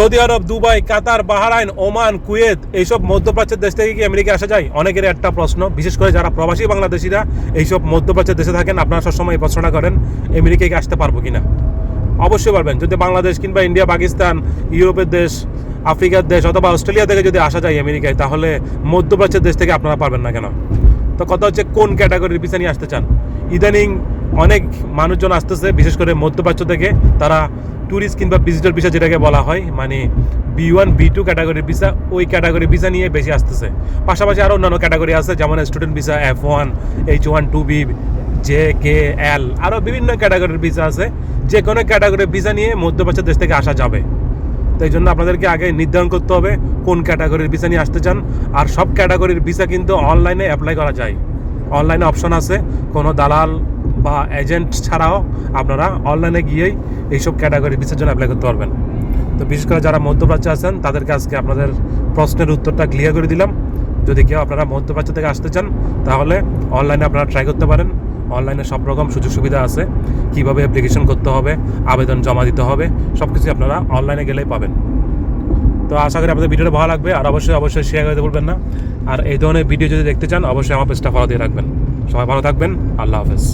Saudi Arab, Dubai, Qatar, Bahrain, Oman, Kuwait এইসব মধ্যপ্রাচ্যের দেশ থেকে কি আমেরিকা আসা যায়? অনেকের একটা প্রশ্ন। বিশেষ করে যারা প্রবাসী বাংলাদেশিরা এইসব মধ্যপ্রাচ্যের দেশে থাকেন, আপনারা সবসময় এই প্রশ্নটা করেন, আমেরিকায় কি আসতে পারব কিনা? অবশ্যই পারবেন যদি বাংলাদেশ কিংবা ইন্ডিয়া, পাকিস্তান, ইউরোপের দেশ, আফ্রিকার দেশ অথবা অস্ট্রেলিয়া থেকে যদি আসা যায় আমেরিকায়, তাহলে মধ্যপ্রাচ্যের দেশ থেকে আপনারা পারবেন না কেন? তো কথা হচ্ছে কোন ক্যাটাগরির পিছনে আসতে চান? ইদানিং অনেক মানুষজন আসতেছে, বিশেষ করে মধ্যপ্রাচ্য থেকে। তারা ট্যুরিস্ট কিংবা ভিজিটর ভিসা যেটাকে বলা হয় মানে বি ওয়ান বি টু ক্যাটাগরির ভিসা ওই ক্যাটাগরি ভিসা নিয়ে বেশি আসতেছে। পাশাপাশি আরও অন্যান্য ক্যাটাগরি আছে, যেমন student visa F one H one two B J K L আরও বিভিন্ন ক্যাটাগরির ভিসা আছে। যে কোনো ক্যাটাগরির ভিসা নিয়ে মধ্যপ্রাচ্য দেশ থেকে আসা যাবে। তো এই জন্য আপনাদেরকে আগে নির্ধারণ করতে হবে কোন ক্যাটাগরির ভিসা নিয়ে আসতে চান। আর সব ক্যাটাগরির ভিসা কিন্তু অনলাইনে অ্যাপ্লাই করা যায়। অনলাইনে অপশন আছে, কোনো দালাল বা এজেন্ট ছাড়াও আপনারা অনলাইনে গিয়েই এইসব ক্যাটাগরি ভিসার জন্য অ্যাপ্লাই করতে পারবেন। তো বিশেষ করে যারা মধ্যপ্রাচ্যে আছেন, তাদেরকে আজকে আপনাদের প্রশ্নের উত্তরটা ক্লিয়ার করে দিলাম। যদি কেউ আপনারা মধ্যপ্রাচ্য থেকে আসতে চান, তাহলে অনলাইনে আপনারা ট্রাই করতে পারেন। অনলাইনে সব রকম সুযোগ সুবিধা আছে। কীভাবে অ্যাপ্লিকেশন করতে হবে, আবেদন জমা দিতে হবে সব কিছু আপনারা অনলাইনে গেলেই পাবেন। তো আশা করি আপনাদের ভিডিওটা ভালো লাগবে। আর অবশ্যই অবশ্যই শেয়ার করতে বলবেন না। আর এই ধরনের ভিডিও যদি দেখতে চান, অবশ্যই আমার পেজটা ফলো দিয়ে রাখবেন। সবাই ভালো থাকবেন। আল্লাহ হাফেজ।